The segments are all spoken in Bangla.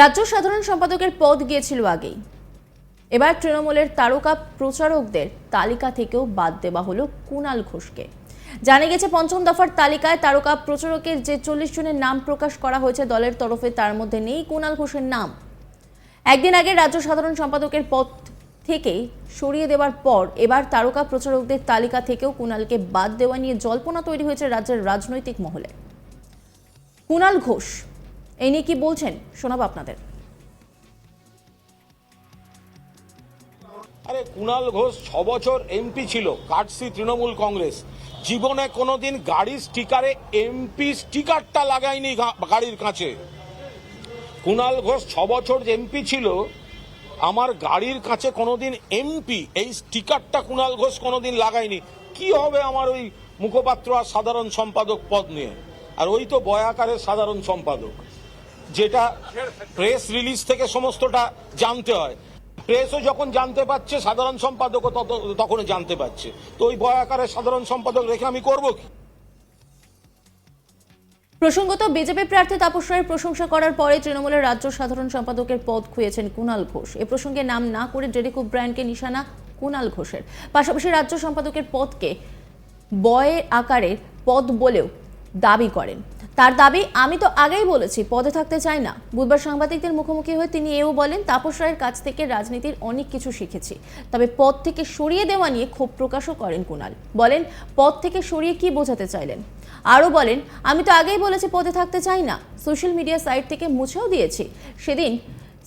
রাজ্য সাধারণ সম্পাদকের পদ গিয়েছিল আগেই। এবার তৃণমূলের তারকা প্রচারকদের তালিকা থেকেও বাদ দেওয়া হলো কুণাল ঘোষকে। জানা গেছে, পঞ্চম দফার তালিকায় তারকা প্রচারকের যে চল্লিশ জনের নাম প্রকাশ করা হয়েছে দলের তরফে, তার মধ্যে নেই কুণাল ঘোষের নাম। একদিন আগে রাজ্য সাধারণ সম্পাদকের পদ থেকে সরিয়ে দেওয়ার পর এবার তারকা প্রচারকদের তালিকা থেকেও কুণালকে বাদ দেওয়া নিয়ে জল্পনা তৈরি হয়েছে রাজ্যের রাজনৈতিক মহলে। কুণাল ঘোষ এই নিয়ে কি বলছেন? শোনাবো আপনাদের। আরে, কুণাল ঘোষ ছ বছর এমপি ছিল কাটসি তৃণমূল কংগ্রেস। জীবনে কোনোদিন গাড়ির স্টিকারে এমপি স্টিকারটা লাগায়নি গাড়ির কাছে। কুণাল ঘোষ ছ বছর এমপি ছিল, আমার গাড়ির কাছে কোনোদিন এমপি এই স্টিকারটা কুণাল ঘোষ কোনোদিন লাগায়নি। কি হবে আমার ওই মুখপাত্র আর সাধারণ সম্পাদক পদ নিয়ে? আর ওই তো বয়াকারের সাধারণ সম্পাদক। যেটা প্রেস রিলিজ থেকে সমস্তটা জানতে হয়। প্রেসও যখন জানতে পারছে, সাধারণ সম্পাদকও তত- তখন জানতে পারছে। তো ওই বয়াকারের সাধারণ সম্পাদক রেখে আমি করব কি? প্রসঙ্গত, বিজেপি প্রার্থী তাপস রায়ের প্রশংসা করার পরে তৃণমূলের রাজ্য সাধারণ সম্পাদকের পদ খুঁয়েছেন কুণাল ঘোষ। এ প্রসঙ্গে নাম না করে ডেরিকো ব্র্যান্ডকে নিশানা কুণাল ঘোষের। পাশাপাশি রাজ্য সম্পাদকের পদকে বয়ের আকারের পদ বলেও দাবি করেন। তার দাবি, আমি তো আগেই বলেছি, পদে থাকতে চাই না। বুধবার সাংবাদিকদের মুখোমুখি হয়ে তিনি এও বলেন, তাপস রায়ের কাছ থেকে রাজনীতির অনেক কিছু শিখেছি। তবে পদ থেকে সরিয়ে দেওয়া নিয়ে ক্ষোভ প্রকাশও করেন কুণাল বলেন, পদ থেকে সরিয়ে কি বোঝাতে চাইলেন? আরও বলেন, আমি তো আগেই বলেছি পদে থাকতে চাই না। সোশ্যাল মিডিয়া সাইট থেকে মুছেও দিয়েছি। সেদিন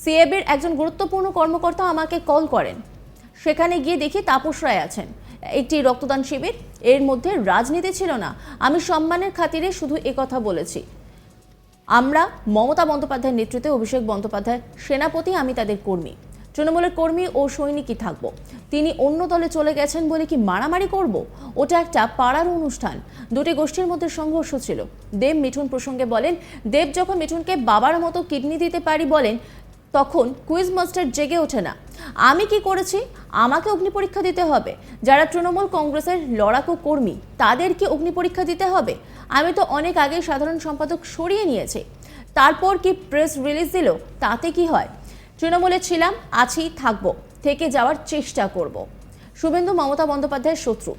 সিএবির একজন গুরুত্বপূর্ণ কর্মকর্তা আমাকে কল করেন। সেখানে গিয়ে দেখি তাপস রায় আছেন। একটি রক্তদান শিবির। এর মধ্যে রাজনীতি ছিল না। আমি সম্মানের খাতিরে শুধু একথা বলেছি। আমরা মমতা বন্দ্যোপাধ্যায়ের নেতৃত্বে অভিষেক বন্দ্যোপাধ্যায়, সেনাপতি, আমি তাদের কর্মী। তৃণমূলের কর্মী ও সৈনিকই থাকব। তিনি অন্য দলে চলে গেছেন বলে কি মারামারি করব? ওটা একটা পাড়ার অনুষ্ঠান। দুটি গোষ্ঠীর মধ্যে সংঘর্ষ ছিল। দেব মিঠুন প্রসঙ্গে বলেন, দেব যখন মিঠুনকে বাবার মতো কিডনি দিতে পারি বলেন তখন কুইজ মাস্টার জেগে ওঠে না। আমি কি করেছি? আমাকে অগ্নি পরীক্ষা দিতে হবে। যারা তৃণমূল কংগ্রেসের লড়াকু কর্মী, তাদেরকে অগ্নি পরীক্ষা দিতে হবে। আমি তো অনেক আগেই সাধারণ সম্পাদক সরিয়ে নিয়েছি। তারপর কি প্রেস রিলিজ দিল? তাতে কি হয়? তৃণমূলে ছিলাম, আছি, থাকব, থেকে যাওয়ার চেষ্টা করব। শুভেন্দু মমতা বন্দ্যোপাধ্যায়ের শত্রু,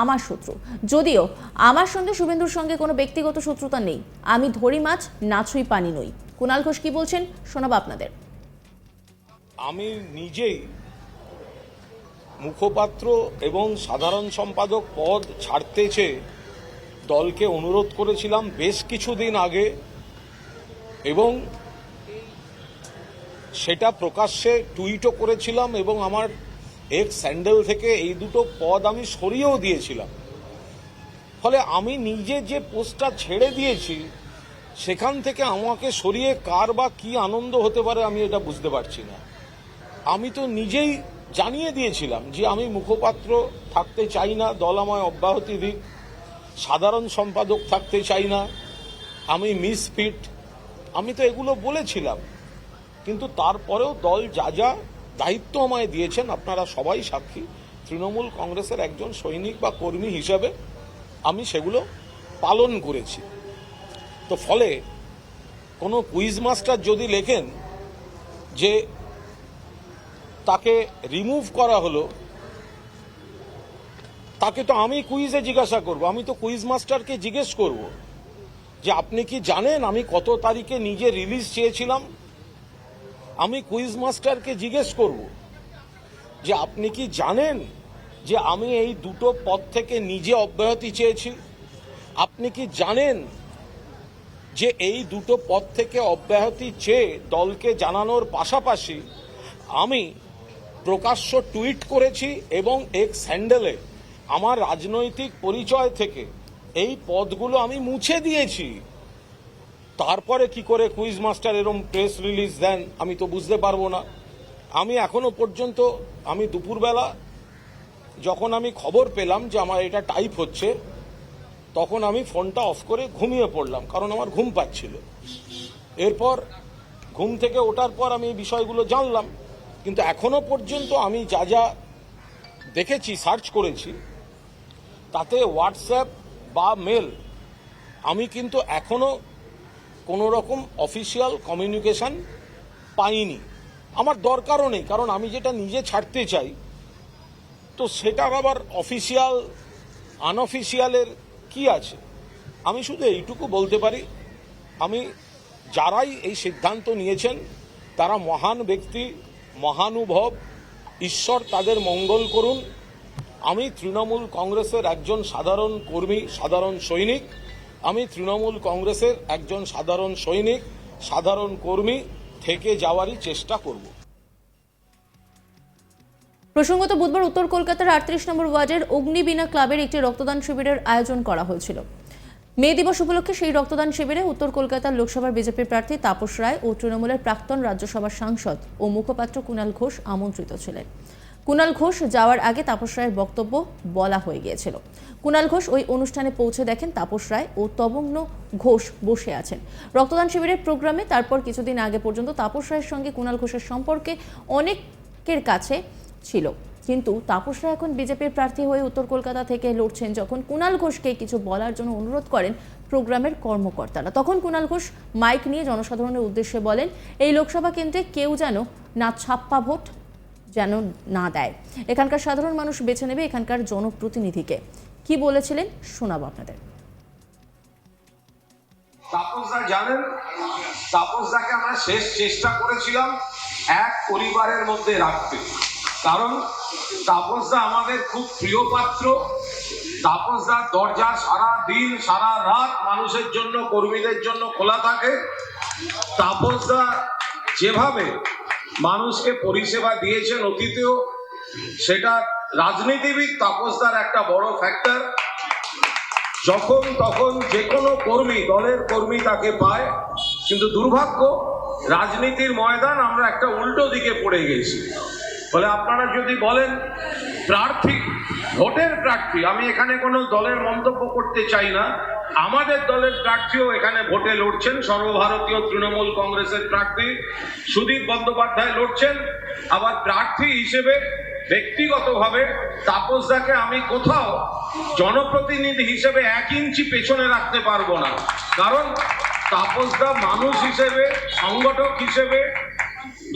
আমার শত্রু। যদিও আমার সঙ্গে শুভেন্দুর সঙ্গে কোনো ব্যক্তিগত শত্রুতা নেই। আমি ধরি মাছ নাছুই পানি নই। কুণাল ঘোষ কি বলছেন? শোনাবো আপনাদের। আমি নিজেই মুখপাত্র এবং সাধারণ সম্পাদক পদ ছাড়তে চেয়ে দলকে অনুরোধ করেছিলাম বেশ কিছুদিন আগে এবং সেটা প্রকাশ্যে টুইটও করেছিলাম এবং আমার এক স্যান্ডেল থেকে এই দুটো পদ আমি সরিয়েও দিয়েছিলাম। ফলে আমি নিজে যে পোস্টটা ছেড়ে দিয়েছি, সেখান থেকে আমাকে সরিয়ে কার বা কি আনন্দ হতে পারে আমি এটা বুঝতে পারছি না। আমি তো নিজেই জানিয়ে দিয়েছিলাম যে আমি মুখপাত্র থাকতে চাই না দল আমায় অব্যাহতি দিক, সাধারণ সম্পাদক থাকতে চাই না, আমি মিস ফিট আমি তো এগুলো বলেছিলাম। কিন্তু তারপরেও দল যা যা দায়িত্ব আমায় দিয়েছেন, আপনারা সবাই সাক্ষী, তৃণমূল কংগ্রেসের একজন সৈনিক বা কর্মী হিসাবে আমি সেগুলো পালন করেছি। তো ফলে কোনো কুইজ মাস্টার যদি লেখেন যে তাকে রিমুভ করা হলো, তাকে তো আমি কুইজে জিজ্ঞাসা করব, আমি তো কুইজ মাস্টারকে জিজ্ঞেস করব যে আপনি কি জানেন আমি কত তারিখে নিজে রিলিজ চেয়েছিলাম? আমি কুইজ মাস্টারকে জিজ্ঞেস করব যে আপনি কি জানেন যে আমি এই দুটো পদ থেকে নিজে অব্যাহতি চেয়েছি? আপনি কি জানেন যে এই দুটো পদ থেকে অব্যাহতি চেয়ে দলকে জানানোর পাশাপাশি আমি প্রকাশ্য টুইট করেছি এবং এক স্যান্ডেলে আমার রাজনৈতিক পরিচয় থেকে এই পদগুলো আমি মুছে দিয়েছি। তারপরে কি করে কুইজ মাস্টার এরম প্রেস রিলিজ দেন, আমি তো বুঝতে পারব না। আমি এখনও পর্যন্ত, আমি দুপুরবেলা যখন আমি খবর পেলাম যে আমার এটা টাইপ হচ্ছে, তখন আমি ফোনটা অফ করে ঘুমিয়ে পড়লাম, কারণ আমার ঘুম পাচ্ছিল। এরপর, ঘুম থেকে ওঠার পর আমি এই বিষয়গুলো জানলাম। কিন্তু এখনও পর্যন্ত আমি যা যা দেখেছি সার্চ করেছি, তাতে হোয়াটসঅ্যাপ বা মেল আমি কিন্তু এখনও কোনো রকম অফিসিয়াল কমিউনিকেশান পাইনি। আমার দরকারও নেই, কারণ আমি যেটা নিজে ছাড়তে চাই, তো সেটার আবার অফিসিয়াল আনঅফিসিয়ালের কি আছে? আমি শুধু এইটুকু বলতে পারি, আমি যারাই এই সিদ্ধান্ত নিয়েছেন, তারা মহান ব্যক্তি মহানুভব, ঈশ্বর তাদের মঙ্গল করুন। আমি তৃণমূল কংগ্রেসের একজন সাধারণ কর্মী, সাধারণ সৈনিক। আমি তৃণমূল কংগ্রেসের একজন সাধারণ সৈনিক, সাধারণ কর্মী থেকে যাওয়ারই চেষ্টা করব। প্রসঙ্গত বুধবার উত্তর কলকাতার আটত্রিশ নম্বর ওয়ার্ডের অগ্নিবীণা ক্লাবের একটি রক্তদান শিবিরের আয়োজন করা হয়েছিল। মে দিবস উপলক্ষে সেই রক্তদান শিবিরে উত্তর কলকাতার লোকসভার বিজেপি প্রার্থী তাপস রায় ও তৃণমূলের প্রাক্তন রাজ্যসভার সাংসদ ও মুখপাত্র কুণাল ঘোষ আমন্ত্রিত ছিলেন। কুণাল ঘোষ যাওয়ার আগে তাপস রায়ের বক্তব্য বলা হয়ে গিয়েছিল। কুণাল ঘোষ ওই অনুষ্ঠানে পৌঁছে দেখেন তাপস রায় ও তবগ্ন ঘোষ বসে আছেন। রক্তদান শিবিরের প্রোগ্রামে তারপর কিছুদিন আগে পর্যন্ত তাপস রায়ের সঙ্গে কুণাল ঘোষের সম্পর্কে অনেকের কাছে ছিল। কিন্তু তাপসরা এখন বিজেপির প্রার্থী হয়ে উত্তর কলকাতা থেকে লড়ছেন যখন কুণাল ঘোষকে কিছু বলার জন্য অনুরোধ করেন প্রোগ্রামের কর্মকর্তারা। তখন কুণাল ঘোষ মাইক নিয়ে জনসাধারণের উদ্দেশ্যে বলেন, এই লোকসভা কেন্দ্রে কেউ যেন না ছাপ্পা ভোট যেন না দেয়। এখানকার সাধারণ মানুষ বেছে নেবে এখানকার জনপ্রতিনিধিকে। কি বলেছিলেন? শোনাবো আপনাদের। তাপসদা জানেন তাপসদাকে আমরা শেষ চেষ্টা করেছিলাম এক পরিবারের মধ্যে রাখতে। কারণ তাপসদা আমাদের খুব প্রিয় পাত্র। তাপসদার দরজা সারা দিন, সারা রাত মানুষের জন্য, কর্মীদের জন্য খোলা থাকে। তাপসদা যেভাবে মানুষকে পরিষেবা দিয়েছেন অতীতেও, সেটা রাজনীতিবিদ তাপসদার একটা বড় ফ্যাক্টর যখন তখন যে কোনো কর্মী, দলের কর্মী তাকে পায়। কিন্তু দুর্ভাগ্য, রাজনীতির ময়দান আমরা একটা উল্টো দিকে পড়ে গেছি। ফলে আপনারা যদি বলেন, প্রার্থী, ভোটের প্রার্থী, আমি এখানে কোনো দলের মন্তব্য করতে চাই না। আমাদের দলের প্রার্থীও এখানে ভোটে লড়ছেন, সর্বভারতীয় তৃণমূল কংগ্রেসের প্রার্থী সুদীপ বন্দ্যোপাধ্যায় লড়ছেন। আবার প্রার্থী হিসেবে, ব্যক্তিগতভাবে তাপসদাকে আমি কোথাও জনপ্রতিনিধি হিসেবে এক ইঞ্চি পেছনে রাখতে পারব না। কারণ তাপসদা মানুষ হিসেবে, সংগঠক হিসেবে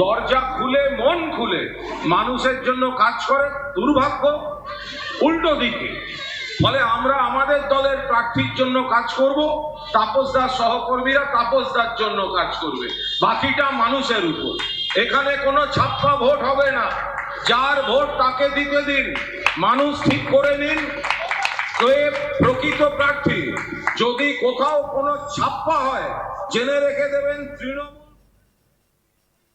দরজা খুলে, মন খুলে, মানুষের জন্য কাজ করে, দুর্ভাগ্য, উল্টো দিকে। ফলে আমরা আমাদের দলের প্রার্থীর জন্য কাজ করব, তাপসদার সহকর্মীরা তাপসদার জন্য কাজ করবে, বাকিটা মানুষের উপর। এখানে কোনো ছাপ্পা ভোট হবে না। যার ভোট তাকে দিতে দিন, মানুষ ঠিক করে নিন। প্রকৃত প্রার্থী, যদি কোথাও কোনো ছাপ্পা হয়, জেনে রেখে দেবেন তৃণমূল